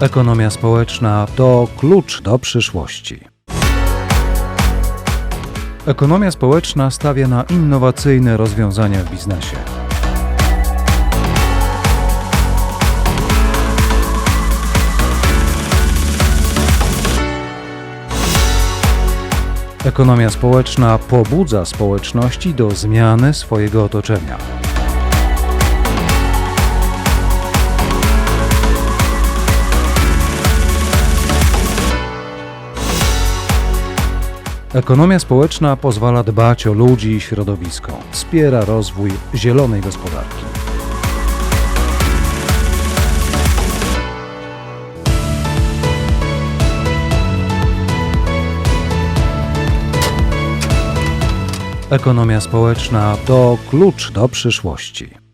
Ekonomia społeczna to klucz do przyszłości. Ekonomia społeczna stawia na innowacyjne rozwiązania w biznesie. Ekonomia społeczna pobudza społeczności do zmiany swojego otoczenia. Ekonomia społeczna pozwala dbać o ludzi i środowisko, wspiera rozwój zielonej gospodarki. Ekonomia społeczna to klucz do przyszłości.